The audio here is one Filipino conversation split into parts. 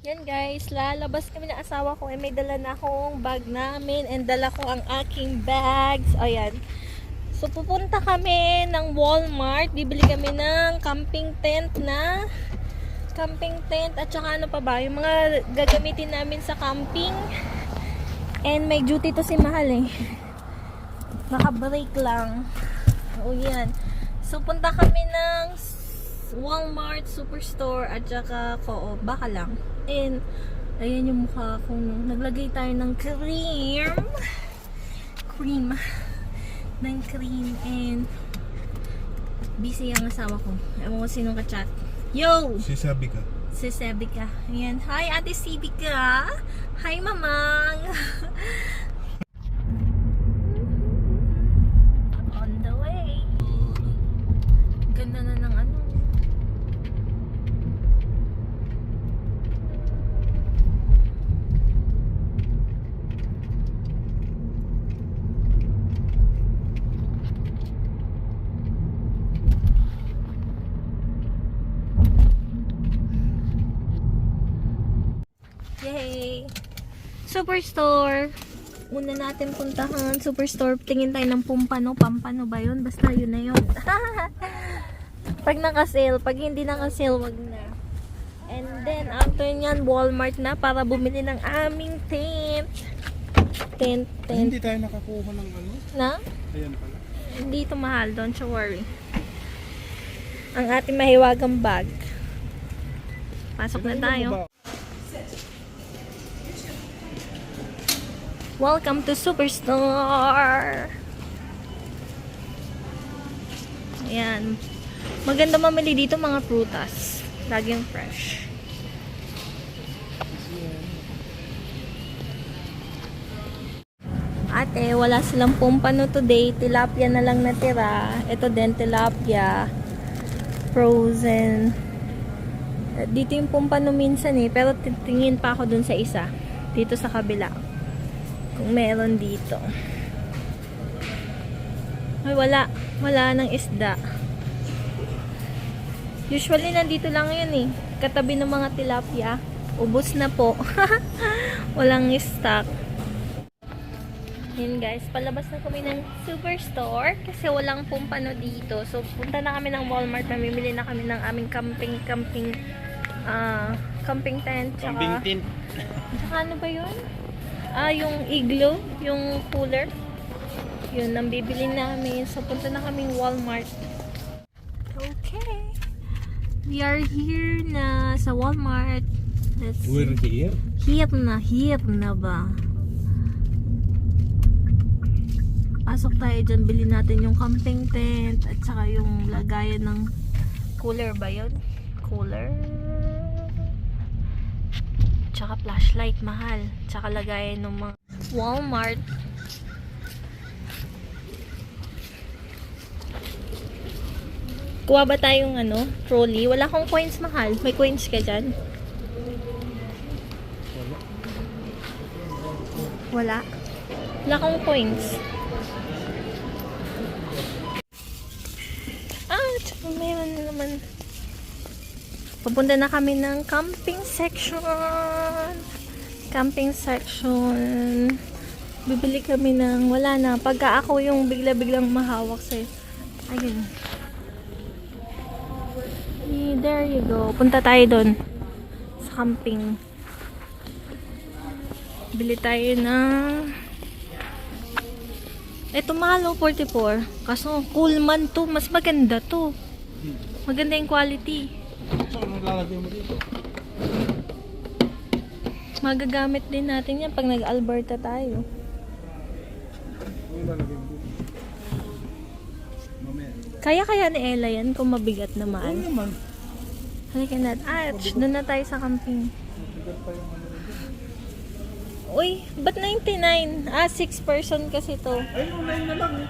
Yan guys, lalabas kami ng asawa ko. Eh, may dala na akong bag namin and dala ko ang aking bags. Ayan. So, pupunta kami ng Walmart. Bibili kami ng camping tent na camping tent at saka ano pa ba, yung mga gagamitin namin sa camping. And may duty to si Mahal eh. Naka-break lang. O yan. So, punta kami ng Walmart, Superstore, at saka Co-op. Baka lang. And, ayan yung mukha ko. no. Naglagay tayo ng cream. Cream. Ng cream. And, busy ang asawa ko. Ewan ko sinong ka-chat. Yo! Si sabi ka. Si Sebika. Ayan. Hi, Ate Sebika. Hi, Mamang. Superstore. Una natin puntahan. Superstore. Tingin tayo ng pumpano. Pampano ba yun? Basta yun na yun. pag naka-sale. Pag hindi naka-sale, wag na. And then, after nyan, Walmart na para bumili ng aming tent. Tent, tent. Hindi tayo nakakuha ng ano. Na? Ayan pala. Hindi ito mahal. Don't you worry. Ang ating mahiwagang bag. Pasok na tayo. Welcome to Superstore! Ayan. Maganda mamili dito mga prutas. Laging fresh. Ate, wala silang pumpano today. Tilapia na lang natira. Ito din, tilapia. Frozen. Dito yung pumpano minsan eh. Pero titingin pa ako dun sa isa. Dito sa kabila kung meron dito. Ay, wala. Wala ng isda. Usually, nandito lang yun eh. Katabi ng mga tilapia. Ubus na po. Walang stock. Yun guys, palabas na kami ng superstore kasi walang pumpano dito. So, punta na kami ng Walmart. Mamimili na kami ng aming camping, camping, ah, camping tent. Tsaka, Kambing tin. Tsaka ano ba yun? Ah, yung igloo, yung cooler. Yun, ang bibili namin. So, punta na kaming Walmart. Okay. We are here na sa Walmart. Let's see. We're here. Here na, here na ba? Pasok tayo dyan, bili natin yung camping tent at saka yung lagayan ng cooler ba yun? Cooler? Tsaka flashlight, mahal. Tsaka lagayan ng mga Walmart. Kuha ba tayong ano, trolley? Wala akong coins, mahal. May coins ka dyan? Wala. Wala akong coins. Ah, tsaka na naman. Papunta na kami ng camping section. Camping section. Bibili kami ng wala na. Pagka ako yung bigla-biglang mahawak sa'yo. Ayun. Eh, There you go. Punta tayo doon. Sa camping. Bili tayo ng... Ito mahal oh, 44. Kaso, Coolman to. Mas maganda to. Maganda yung quality. Saan lalagay mo dito? Magagamit din natin yan pag nag-Alberta tayo. Lalagay mo dito? Mamaya. Kaya kaya ni Ella yan kung mabigat naman. naman? Halika na. Ah, doon na tayo sa camping. Bigat pa yung ano. Uy, ba't 99? Ah, 6 person kasi to. Ay, online na lang eh.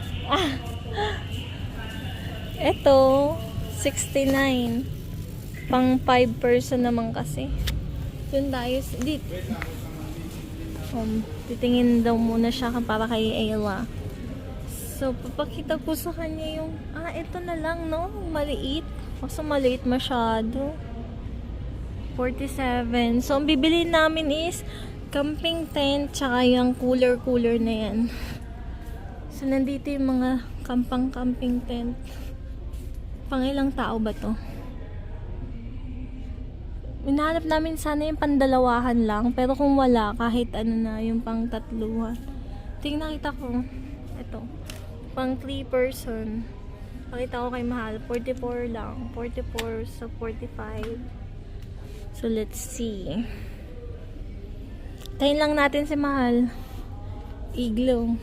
Ito, 69. Pang 5 person naman kasi. Yun tayo. Di, um, titingin daw muna siya para kay Ayla. So, papakita ko sa kanya yung, ah, ito na lang, no? Maliit. Kaso maliit masyado. 47. So, ang bibili namin is camping tent tsaka yung cooler-cooler na yan. So, nandito yung mga kampang-camping tent. Pang ilang tao ba to? Hinahanap namin sana yung pandalawahan lang. Pero kung wala, kahit ano na, yung pang tatluhan. Tingnan kita ko. Ito. Pang 3 person. Pakita ko kay Mahal. 44 lang. 44 sa 45. So, let's see. Tayin lang natin si Mahal. Iglo.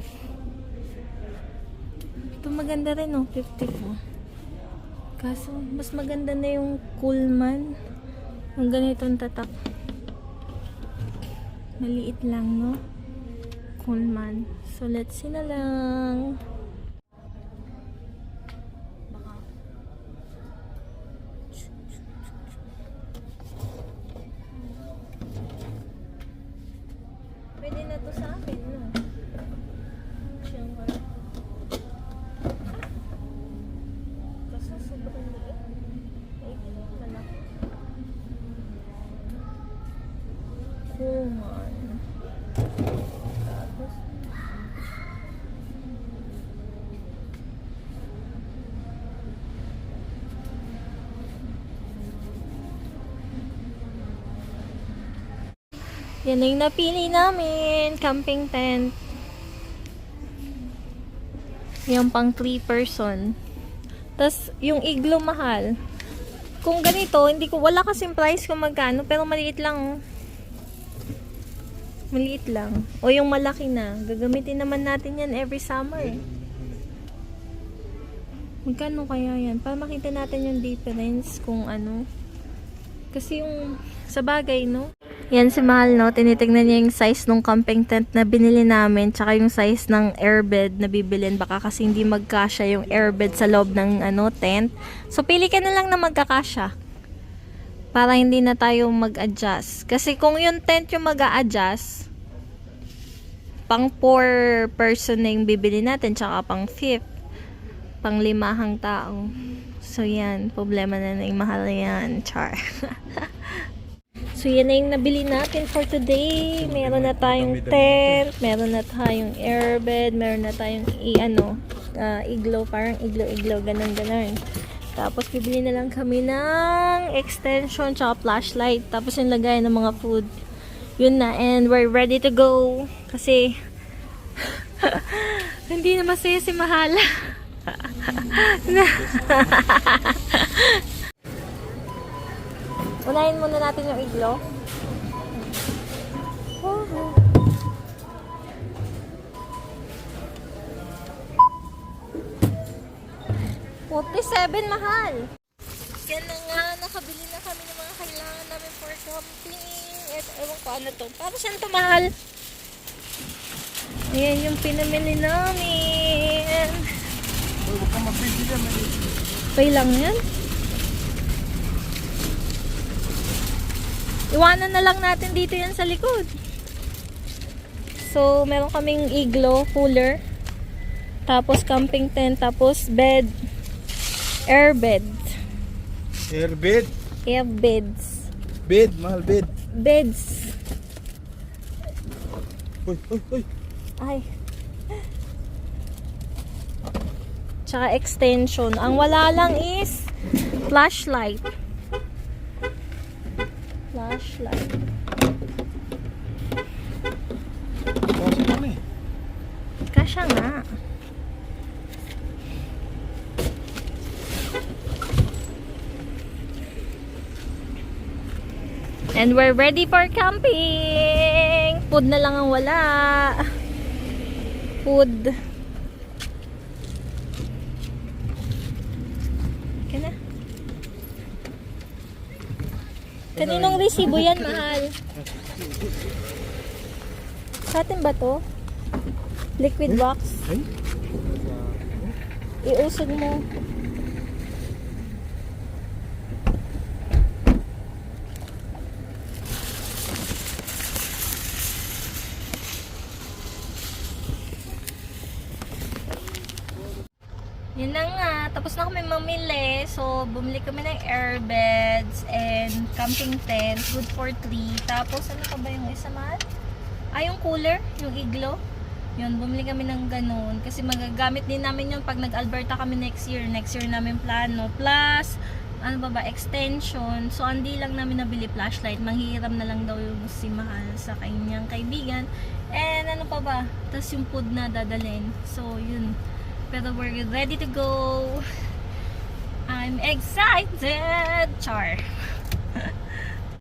Ito maganda rin, oh. 54. Kaso, mas maganda na yung Coolman. Yung ganitong tatak. Maliit lang, no? Coolman. So, let's see na lang. Kuman. Tapos, yan yung napili namin. Camping tent. Yung pang 3 person. Tapos, yung iglo mahal. Kung ganito, hindi ko, wala kasing price kung magkano, pero maliit lang. Maliit lang. O yung malaki na. Gagamitin naman natin yan every summer eh. Magkano kaya yan? Para makita natin yung difference kung ano. Kasi yung sa bagay, no? Yan si Mahal, no? Tinitignan niya yung size ng camping tent na binili namin tsaka yung size ng airbed na bibilin. Baka kasi hindi magkasya yung airbed sa loob ng ano, tent. So, pili ka na lang na magkakasya. Para hindi na tayo mag-adjust. Kasi kung yung tent yung mag adjust pang 4 person na yung bibili natin tsaka pang 5 pang limahang tao. So, yan. Problema na na yung mahal yan. Char. so, yan na yung nabili natin for today. Meron na tayong tent. Meron na tayong airbed. Meron na tayong i ano, ah, iglo. Parang iglo-iglo. Ganon-ganon. Tapos, bibili na lang kami ng extension tsaka flashlight. Tapos, yung lagay ng mga food. Yun na. And we're ready to go. Kasi, hindi na masaya si Mahala. Unahin muna natin yung iglo. 47 mahal. Yan na nga, nakabili na kami ng mga kailangan namin for camping. At ewan ko ano to. Para saan to mahal? Ayan yung pinamili namin. Uy, yan. Pay lang yan? Iwanan na lang natin dito yan sa likod. So, meron kaming iglo, cooler, tapos camping tent, tapos bed, Air bed. Airbed. Air beds. Bed, mahal bed. Beds. Uy, uy, uy. Ay. Tsaka extension. Ang wala lang is flashlight. Flashlight. Kasi ano eh. Kasya nga. And we're ready for camping! Food na lang ang wala. Food. Okay na. Kaninong resibo yan, mahal? Sa atin ba to? Liquid? Ay? Iusog mo. Yan na nga, tapos na kami mamili. So, bumili kami ng airbeds and camping tent. Good for three. Tapos, ano pa ba yung isa man? Ah, yung cooler, yung iglo. Yun, bumili kami ng ganun. Kasi magagamit din namin yun pag nag-Alberta kami next year. Next year namin plano. Plus, ano ba ba, extension. So, hindi lang namin nabili flashlight. Manghihiram na lang daw yung si Mahal sa kanyang kaibigan. And ano pa ba? Tapos yung food na dadalhin. So, yun. Pero we're ready to go. I'm excited! Char.